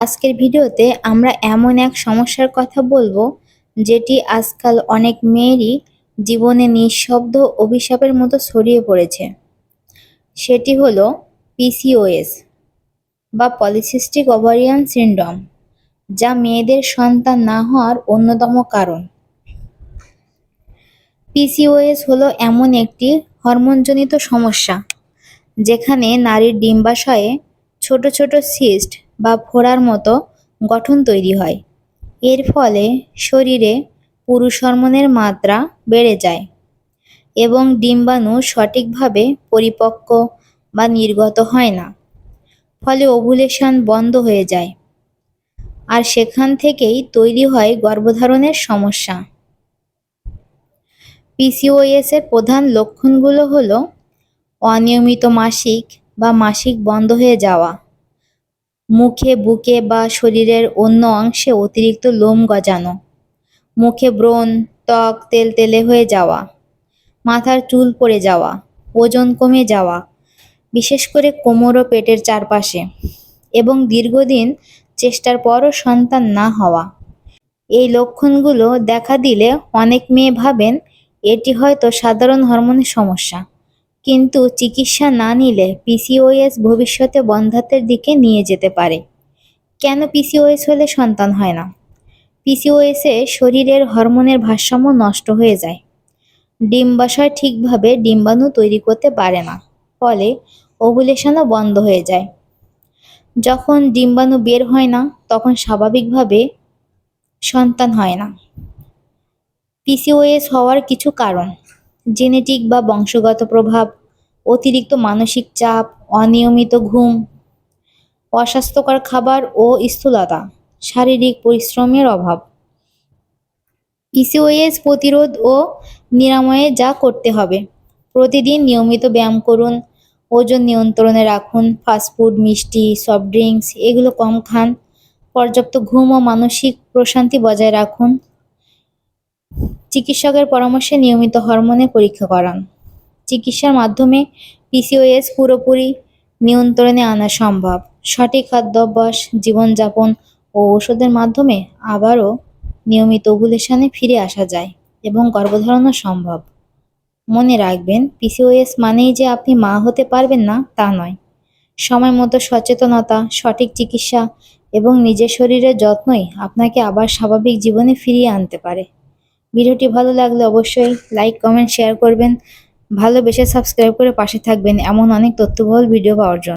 আজকের ভিডিওতে আমরা এমন এক সমস্যার কথা বলব, যেটি আজকাল অনেক মেয়েরই জীবনে নিঃশব্দ অভিশাপের মতো ছড়িয়ে পড়েছে। সেটি হলো পিসিওএস বা পলিসিস্টিক ওভারিয়ান সিনড্রোম যা মেয়েদের সন্তান না হওয়ার অন্যতম কারণ। পিসিওএস হলো এমন একটি হরমোনজনিত সমস্যা, যেখানে নারীর ডিম্বাশয়ে ছোট ছোট সিস্ট বা ফোড়ার মতো গঠন তৈরি হয়। এর ফলে শরীরে পুরুষ হরমোনের মাত্রা বেড়ে যায় এবং ডিম্বাণু সঠিকভাবে পরিপক্ক বা নির্গত হয় না, ফলে ওভুলেশন বন্ধ হয়ে যায়। আর সেখান থেকেই তৈরি হয় গর্ভধারণের সমস্যা। পিসিওএস এর প্রধান লক্ষণগুলো হলো অনিয়মিত মাসিক বা মাসিক বন্ধ হয়ে যাওয়া মুখে, বুকে বা শরীরের অন্য অংশে অতিরিক্ত লোম গজানো। মুখে ব্রণ, ত্বক তেলতেলে হয়ে যাওয়া। মাথার চুল পড়ে যাওয়া। ওজন কমে যাওয়া। বিশেষ করে কোমর ও পেটের চারপাশে। এবং দীর্ঘদিন চেষ্টার পরও সন্তান না হওয়া। এই লক্ষণগুলো দেখা দিলে অনেক মেয়ে ভাবেন, এটি হয়তো সাধারণ হরমোনের সমস্যা। কিন্তু চিকিৎসা না নিলে পিসিওএস ভবিষ্যতে বন্ধাত্বের দিকে নিয়ে যেতে পারে। কেন পিসিওএস হলে সন্তান হয় না? পিসিওএসে শরীরের হরমোনের ভারসাম্য নষ্ট হয়ে যায়। ডিম্বাশয় ঠিকভাবে ডিম্বাণু তৈরি করতে পারে না, ফলে ওভুলেশনও বন্ধ হয়ে যায়। যখন ডিম্বাণু বের হয় না, তখন স্বাভাবিকভাবে সন্তান হয় না। পিসিওএস হওয়ার কিছু কারণ জেনেটিক বা বংশগত প্রভাব, অতিরিক্ত মানসিক চাপ, অনিয়মিত ঘুম, অস্বাস্থ্যকর খাবার ও স্থূলতা, শারীরিক পরিশ্রমের অভাব। পিসিওএস প্রতিরোধ ও নিরাময়ে যা করতে হবে, প্রতিদিন নিয়মিত ব্যায়াম করুন, ওজন নিয়ন্ত্রণে রাখুন ফাস্টফুড মিষ্টি সফট ড্রিঙ্কস এগুলো কম খান, পর্যাপ্ত ঘুম ও মানসিক প্রশান্তি বজায় রাখুন। চিকিৎসকের পরামর্শে নিয়মিত হরমোনের পরীক্ষা করান। চিকিৎসার মাধ্যমে পিসিওএস পুরোপুরি নিয়ন্ত্রণে আনা সম্ভব। সঠিক খাদ্যাভ্যাস, জীবনযাপন ও ওষুধের মাধ্যমে আবারও নিয়মিত ওভুলেশনে ফিরে আসা যায় এবং গর্ভধারণও সম্ভব। মনে রাখবেন পিসিওএস মানেই যে আপনি মা হতে পারবেন না তা নয়। সময় মতো সচেতনতা, সঠিক চিকিৎসা এবং নিজের শরীরের যত্নই আপনাকে আবার স্বাভাবিক জীবনে ফিরিয়ে আনতে পারে। ভিডিওটি ভালো লাগলে অবশ্যই লাইক কমেন্ট শেয়ার করবেন। ভালোবেসে সাবস্ক্রাইব করে পাশে থাকবেন এমন অনেক তথ্যবহল ভিডিও পাওয়ার জন্য।